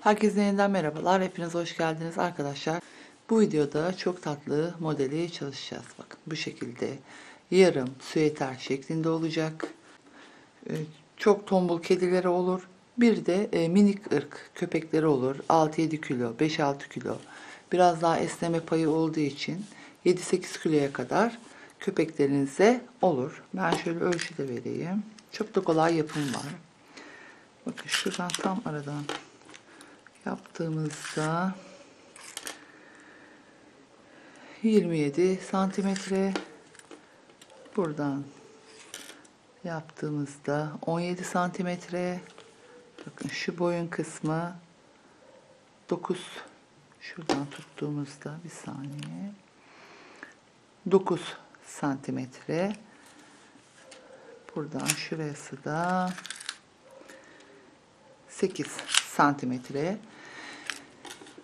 Herkese yeniden merhabalar. Hepiniz hoş geldiniz arkadaşlar. Bu videoda çok tatlı modeli çalışacağız. Bakın bu şekilde yarım süeter şeklinde olacak. Ee, Çok tombul kedileri olur. Bir de e, minik ırk köpekleri olur. 6-7 kilo, 5-6 kilo. Biraz daha esneme payı olduğu için 7-8 kiloya kadar köpeklerinize olur. Ben şöyle ölçü de vereyim. Çok da kolay yapım var. Bakın şuradan tam aradan yaptığımızda 27 santimetre. Buradan yaptığımızda 17 santimetre. Bakın şu boyun kısmı 9 şuradan tuttuğumuzda bir saniye. 9 santimetre. Buradan şurası da 8 santimetre.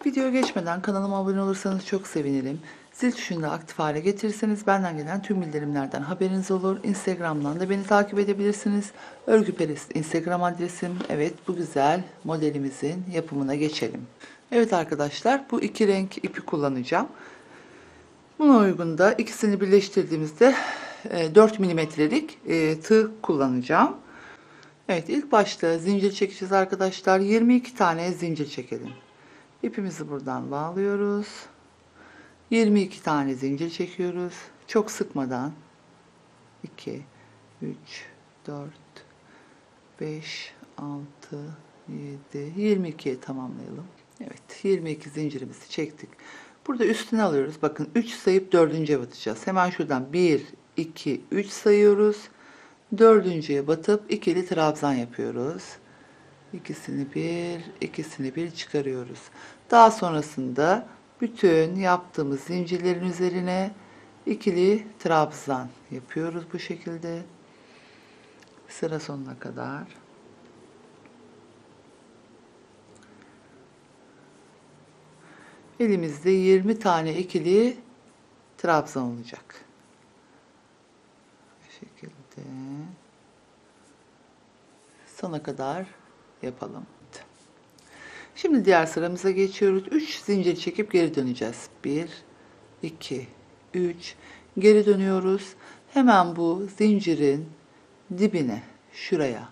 Video geçmeden kanalıma abone olursanız çok sevinirim. Zil tuşunu da aktif hale getirirseniz benden gelen tüm bildirimlerden haberiniz olur. Instagram'dan da beni takip edebilirsiniz. Örgüperest Instagram adresim. Evet bu güzel modelimizin yapımına geçelim. Evet arkadaşlar bu iki renk ipi kullanacağım. Buna uygun da ikisini birleştirdiğimizde e, 4 milimetrelik e, tığ kullanacağım. Evet ilk başta zincir çekeceğiz arkadaşlar. 22 tane zincir çekelim. İpimizi buradan bağlıyoruz. 22 tane zincir çekiyoruz. Çok sıkmadan 2 3 4 5 6 7 22'ye tamamlayalım. Evet 22 zincirimizi çektik. Burada üstüne alıyoruz. Bakın 3 sayıp 4. batacağız. Hemen şuradan 1 2 3 sayıyoruz. Dördüncüye batıp ikili trabzan yapıyoruz. İkisini bir, ikisini bir çıkarıyoruz. Daha sonrasında bütün yaptığımız zincirlerin üzerine ikili trabzan yapıyoruz bu şekilde. Sıra sonuna kadar. Elimizde 20 tane ikili trabzan olacak. Sona kadar yapalım. Şimdi diğer sıramıza geçiyoruz. 3 zincir çekip geri döneceğiz. 1 2 3 geri dönüyoruz. Hemen bu zincirin dibine şuraya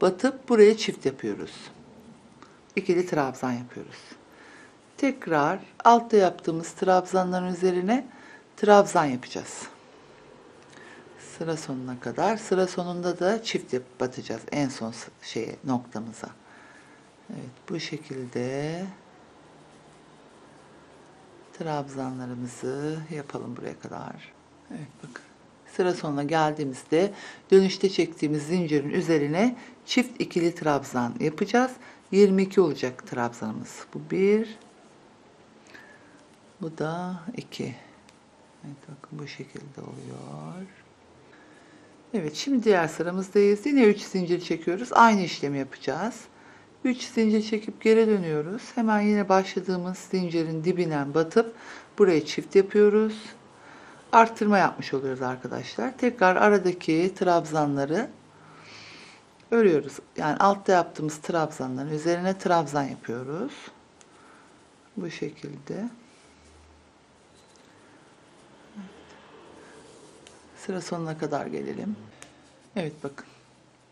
batıp buraya çift yapıyoruz. İkili trabzan yapıyoruz. Tekrar altta yaptığımız trabzanların üzerine trabzan yapacağız sıra sonuna kadar. Sıra sonunda da çift yapıp batacağız en son şeye noktamıza. Evet bu şekilde trabzanlarımızı yapalım buraya kadar. Evet bakın. Sıra sonuna geldiğimizde dönüşte çektiğimiz zincirin üzerine çift ikili trabzan yapacağız. 22 olacak trabzanımız. Bu bir. Bu da iki. Evet bakın bu şekilde oluyor. Evet şimdi diğer sıramızdayız. Yine 3 zincir çekiyoruz. Aynı işlemi yapacağız. 3 zincir çekip geri dönüyoruz. Hemen yine başladığımız zincirin dibinden batıp buraya çift yapıyoruz. Arttırma yapmış oluyoruz arkadaşlar. Tekrar aradaki trabzanları örüyoruz. Yani altta yaptığımız trabzanların üzerine trabzan yapıyoruz. Bu şekilde. Sıra sonuna kadar gelelim. Evet bakın.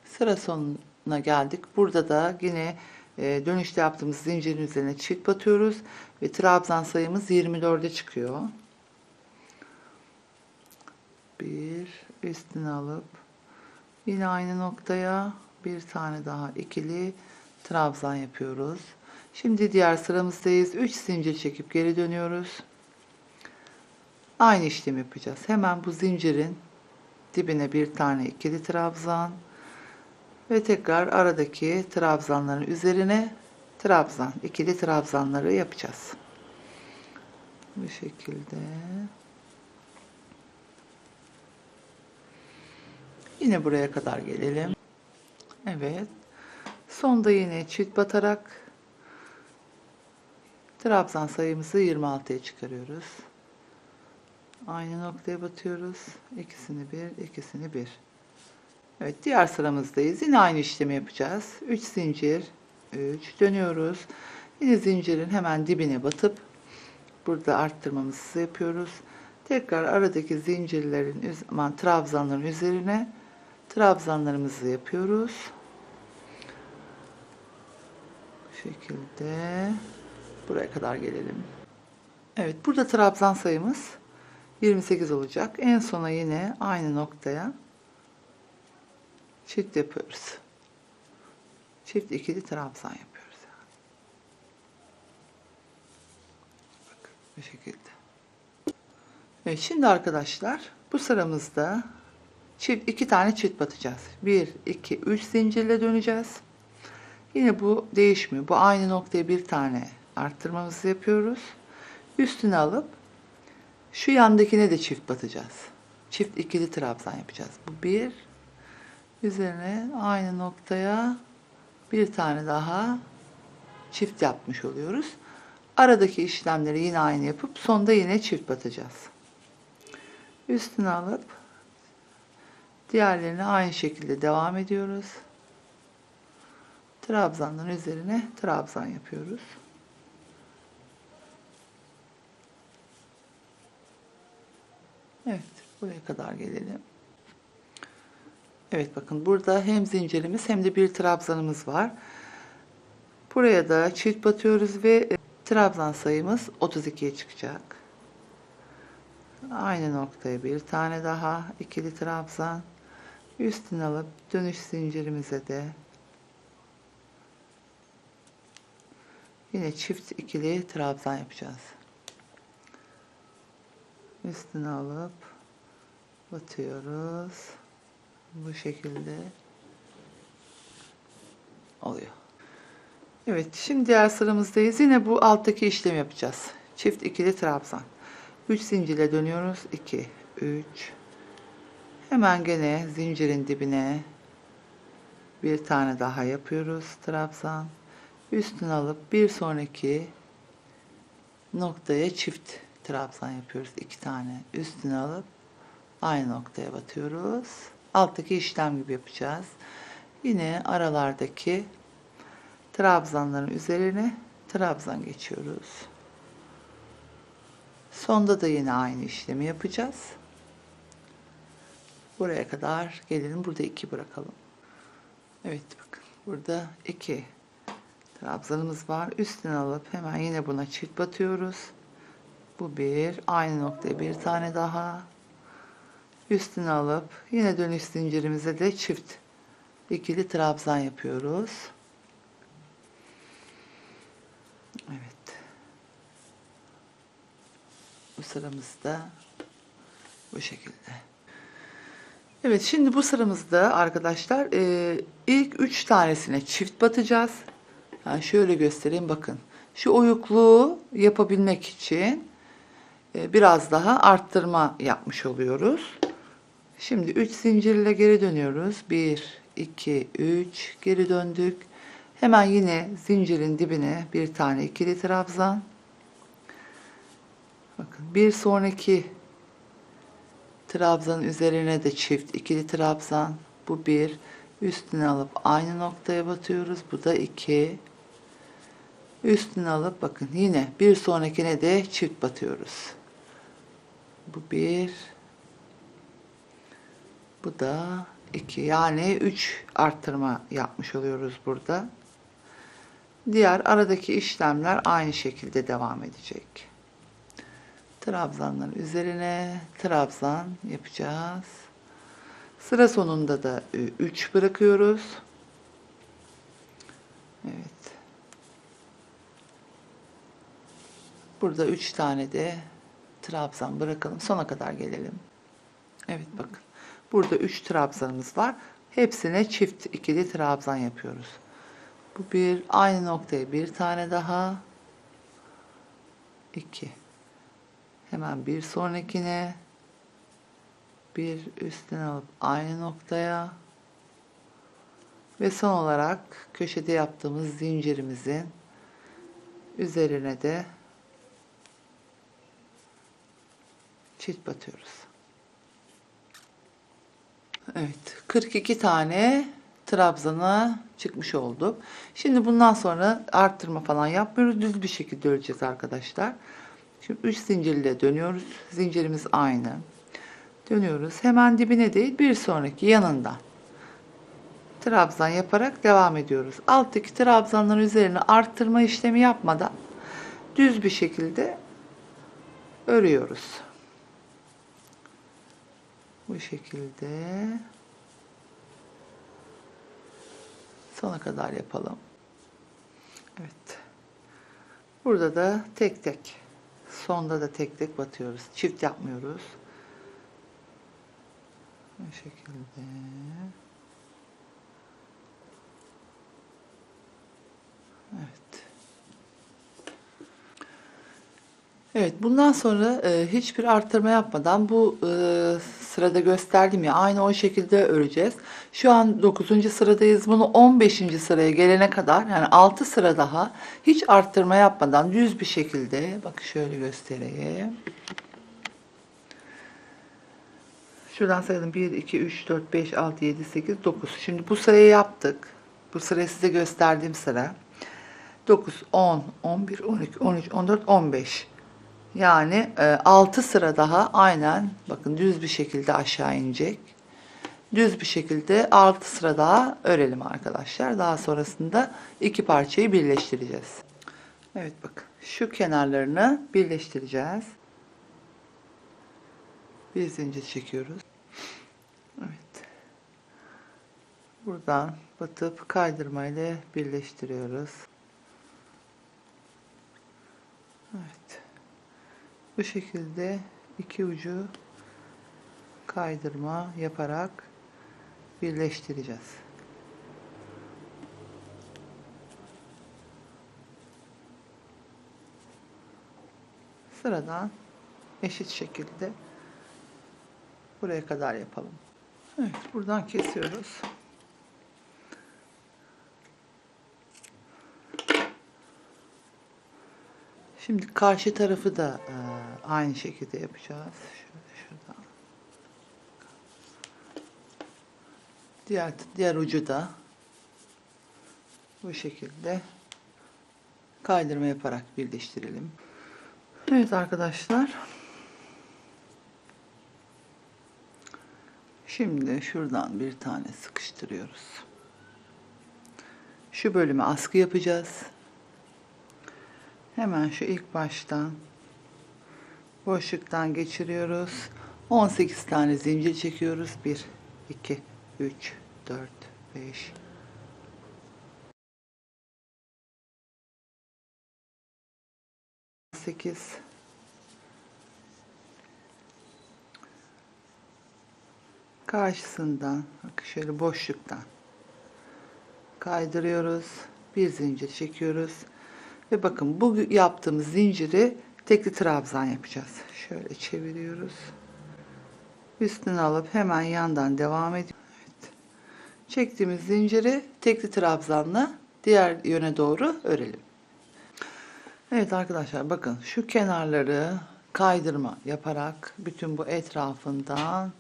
Sıra sonuna geldik. Burada da yine e, dönüşte yaptığımız zincirin üzerine çift batıyoruz. Ve trabzan sayımız 24'e çıkıyor. Bir üstüne alıp yine aynı noktaya bir tane daha ikili trabzan yapıyoruz. Şimdi diğer sıramızdayız. 3 zincir çekip geri dönüyoruz. Aynı işlem yapacağız. Hemen bu zincirin dibine bir tane ikili trabzan ve tekrar aradaki trabzanların üzerine trabzan, ikili trabzanları yapacağız. Bu şekilde. Yine buraya kadar gelelim. Evet. Sonda yine çift batarak trabzan sayımızı 26'ya çıkarıyoruz. Aynı noktaya batıyoruz. İkisini bir, ikisini bir. Evet diğer sıramızdayız. Yine aynı işlemi yapacağız. 3 zincir, 3 dönüyoruz. Yine zincirin hemen dibine batıp burada arttırmamızı yapıyoruz. Tekrar aradaki zincirlerin, aman trabzanların üzerine trabzanlarımızı yapıyoruz. Bu şekilde buraya kadar gelelim. Evet, burada trabzan sayımız 28 olacak. En sona yine aynı noktaya çift yapıyoruz. Çift ikili trabzan yapıyoruz. Yani. Bakın bu şekilde. Evet, şimdi arkadaşlar bu sıramızda çift iki tane çift batacağız. 1 2 3 zincirle döneceğiz. Yine bu değişmiyor. Bu aynı noktaya bir tane arttırmamızı yapıyoruz. Üstüne alıp şu yandakine de çift batacağız. Çift ikili trabzan yapacağız. Bu bir. Üzerine aynı noktaya bir tane daha çift yapmış oluyoruz. Aradaki işlemleri yine aynı yapıp sonda yine çift batacağız. Üstüne alıp diğerlerini aynı şekilde devam ediyoruz. Trabzanların üzerine trabzan yapıyoruz. Evet, buraya kadar gelelim. Evet bakın burada hem zincirimiz hem de bir trabzanımız var. Buraya da çift batıyoruz ve e, trabzan sayımız 32'ye çıkacak. Aynı noktaya bir tane daha ikili trabzan. Üstüne alıp dönüş zincirimize de yine çift ikili trabzan yapacağız. Üstüne alıp batıyoruz. Bu şekilde oluyor. Evet, şimdi diğer sıramızdayız. Yine bu alttaki işlemi yapacağız. Çift ikili trabzan. 3 zincirle dönüyoruz. 2 3 Hemen gene zincirin dibine bir tane daha yapıyoruz trabzan. Üstüne alıp bir sonraki noktaya çift trabzan yapıyoruz. iki tane. Üstüne alıp aynı noktaya batıyoruz. Alttaki işlem gibi yapacağız. Yine aralardaki trabzanların üzerine trabzan geçiyoruz. Sonda da yine aynı işlemi yapacağız. Buraya kadar gelelim. Burada iki bırakalım. Evet bakın. Burada iki trabzanımız var. Üstüne alıp hemen yine buna çift batıyoruz. Bu bir. Aynı noktaya bir tane daha. Üstüne alıp yine dönüş zincirimize de çift ikili trabzan yapıyoruz. Evet. Bu sıramızda bu şekilde. Evet şimdi bu sıramızda arkadaşlar e, ilk üç tanesine çift batacağız. Yani şöyle göstereyim bakın. Şu oyukluğu yapabilmek için biraz daha arttırma yapmış oluyoruz. Şimdi 3 zincirle geri dönüyoruz. 1, 2, 3 geri döndük. Hemen yine zincirin dibine bir tane ikili trabzan. Bakın bir sonraki trabzanın üzerine de çift ikili trabzan. Bu bir. Üstüne alıp aynı noktaya batıyoruz. Bu da iki. Üstüne alıp bakın yine bir sonrakine de çift batıyoruz. Bu bir. Bu da 2 yani 3 arttırma yapmış oluyoruz burada. Diğer aradaki işlemler aynı şekilde devam edecek. Trabzanların üzerine trabzan yapacağız. Sıra sonunda da 3 bırakıyoruz. Evet. Burada 3 tane de trabzan bırakalım. Sona kadar gelelim. Evet bakın. Burada 3 trabzanımız var. Hepsine çift ikili trabzan yapıyoruz. Bu bir aynı noktaya bir tane daha. 2. Hemen bir sonrakine bir üstüne alıp aynı noktaya ve son olarak köşede yaptığımız zincirimizin üzerine de çift batıyoruz. Evet, 42 tane trabzana çıkmış olduk. Şimdi bundan sonra arttırma falan yapmıyoruz. Düz bir şekilde öreceğiz arkadaşlar. Şimdi 3 zincirle dönüyoruz. Zincirimiz aynı. Dönüyoruz. Hemen dibine değil bir sonraki yanından. Trabzan yaparak devam ediyoruz. Alttaki trabzanların üzerine arttırma işlemi yapmadan düz bir şekilde örüyoruz. Bu şekilde sona kadar yapalım. Evet. Burada da tek tek sonda da tek tek batıyoruz. Çift yapmıyoruz. Bu şekilde. Evet. Evet, bundan sonra e, hiçbir arttırma yapmadan bu e, sırada gösterdim ya aynı o şekilde öreceğiz. Şu an 9. sıradayız. Bunu 15. sıraya gelene kadar yani 6 sıra daha hiç arttırma yapmadan düz bir şekilde bak şöyle göstereyim. Şuradan sayalım 1 2 3 4 5 6 7 8 9. Şimdi bu sırayı yaptık. Bu sırayı size gösterdiğim sıra. 9 10 11 12 13 14 15. Yani 6 sıra daha aynen bakın düz bir şekilde aşağı inecek. Düz bir şekilde 6 sıra daha örelim arkadaşlar. Daha sonrasında iki parçayı birleştireceğiz. Evet bakın şu kenarlarını birleştireceğiz. Bir zincir çekiyoruz. Evet. Buradan batıp kaydırma ile birleştiriyoruz. Evet. Bu şekilde iki ucu kaydırma yaparak birleştireceğiz. Sıradan eşit şekilde buraya kadar yapalım. Evet, buradan kesiyoruz. Şimdi karşı tarafı da e, aynı şekilde yapacağız. Şöyle şuradan. Diğer diğer ucu da bu şekilde kaydırma yaparak birleştirelim. Evet arkadaşlar. Şimdi şuradan bir tane sıkıştırıyoruz. Şu bölüme askı yapacağız. Hemen şu ilk baştan boşluktan geçiriyoruz. 18 tane zincir çekiyoruz. 1 2 3 4 5 8 karşısından şöyle boşluktan kaydırıyoruz. Bir zincir çekiyoruz. Ve bakın bu yaptığımız zinciri tekli trabzan yapacağız. Şöyle çeviriyoruz. Üstüne alıp hemen yandan devam ediyoruz. Evet. Çektiğimiz zinciri tekli trabzanla diğer yöne doğru örelim. Evet arkadaşlar bakın şu kenarları kaydırma yaparak bütün bu etrafından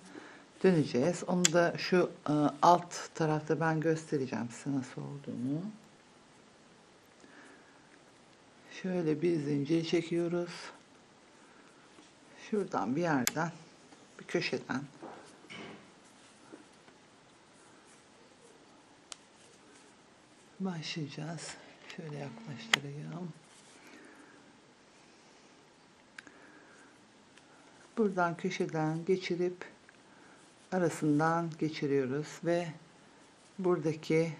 döneceğiz. Onu da şu e, alt tarafta ben göstereceğim size nasıl olduğunu. Şöyle bir zincir çekiyoruz. Şuradan bir yerden, bir köşeden başlayacağız. Şöyle yaklaştırayım. Buradan köşeden geçirip arasından geçiriyoruz ve buradaki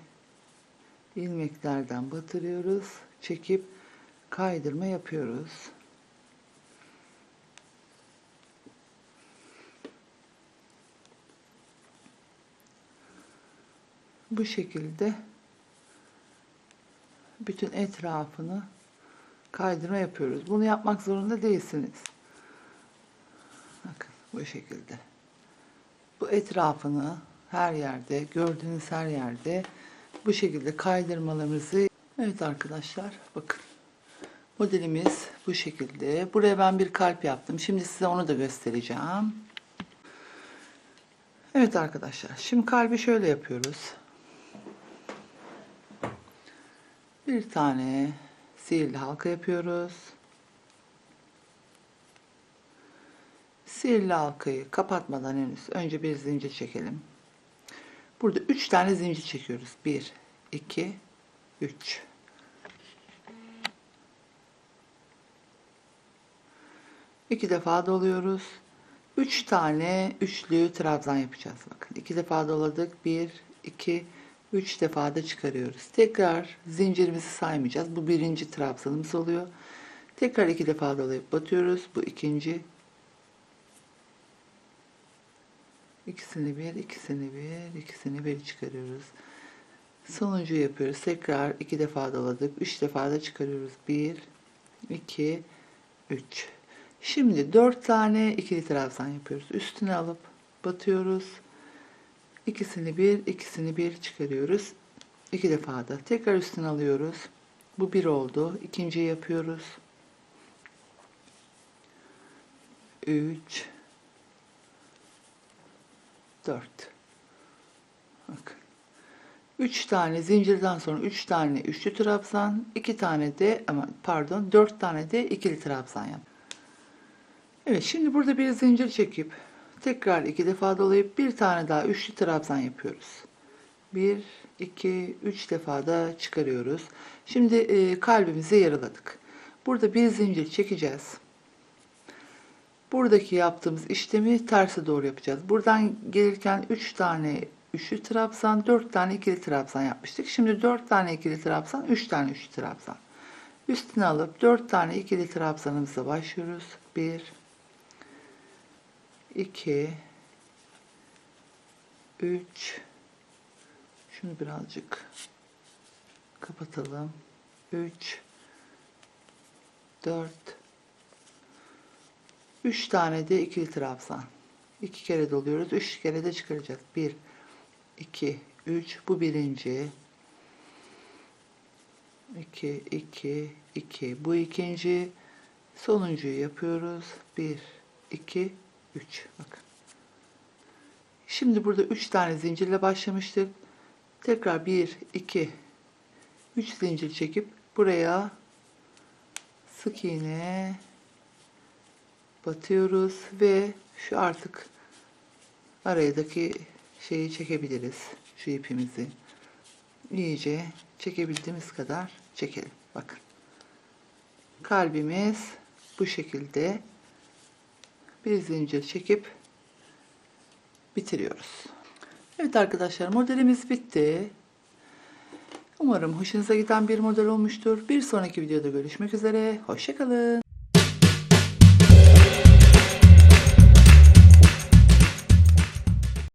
ilmeklerden batırıyoruz. Çekip kaydırma yapıyoruz. Bu şekilde bütün etrafını kaydırma yapıyoruz. Bunu yapmak zorunda değilsiniz. Bakın bu şekilde. Bu etrafını her yerde, gördüğünüz her yerde bu şekilde kaydırmalarımızı Evet arkadaşlar bakın. Modelimiz bu şekilde. Buraya ben bir kalp yaptım. Şimdi size onu da göstereceğim. Evet arkadaşlar. Şimdi kalbi şöyle yapıyoruz. Bir tane sihirli halka yapıyoruz. Sihirli halkayı kapatmadan henüz önce bir zincir çekelim. Burada 3 tane zincir çekiyoruz. 1, 2, 3. İki defa doluyoruz. 3 tane üçlü trabzan yapacağız. Bakın iki defa doladık. 1, 2, 3 defa da çıkarıyoruz. Tekrar zincirimizi saymayacağız. Bu birinci trabzanımız oluyor. Tekrar iki defa dolayıp batıyoruz. Bu ikinci. İkisini bir, ikisini bir, ikisini bir çıkarıyoruz. Sonuncu yapıyoruz. Tekrar iki defa doladık. Üç defa da çıkarıyoruz. Bir, iki, üç. Şimdi dört tane ikili trabzan yapıyoruz. Üstüne alıp batıyoruz. İkisini bir, ikisini bir çıkarıyoruz. İki defa da. Tekrar üstüne alıyoruz. Bu bir oldu. İkinciyi yapıyoruz. Üç, dört. Bakın. 3 tane zincirden sonra 3 tane üçlü trabzan, 2 tane de ama pardon 4 tane de ikili trabzan yap. Evet şimdi burada bir zincir çekip tekrar iki defa dolayıp bir tane daha üçlü trabzan yapıyoruz. 1 2 3 defa da çıkarıyoruz. Şimdi e, kalbimizi yaraladık. Burada bir zincir çekeceğiz. Buradaki yaptığımız işlemi terse doğru yapacağız. Buradan gelirken 3 tane üçlü trabzan, 4 tane ikili trabzan yapmıştık. Şimdi 4 tane ikili trabzan, 3 tane üçlü trabzan. Üstüne alıp 4 tane ikili trabzanımıza başlıyoruz. 1 2 3 Şunu birazcık kapatalım. 3 4 3 tane de ikili trabzan. 2 kere doluyoruz. 3 kere de çıkaracağız. 1 2 3 bu birinci. 2 2 2 bu ikinci. Sonuncuyu yapıyoruz. 1 2 3 bakın. Şimdi burada 3 tane zincirle başlamıştık. Tekrar 1 2 3 zincir çekip buraya sık iğne batıyoruz ve şu artık aradaki şeyi çekebiliriz. Şu ipimizi iyice çekebildiğimiz kadar çekelim. Bakın. Kalbimiz bu şekilde bir zincir çekip bitiriyoruz. Evet arkadaşlar modelimiz bitti. Umarım hoşunuza giden bir model olmuştur. Bir sonraki videoda görüşmek üzere. Hoşçakalın.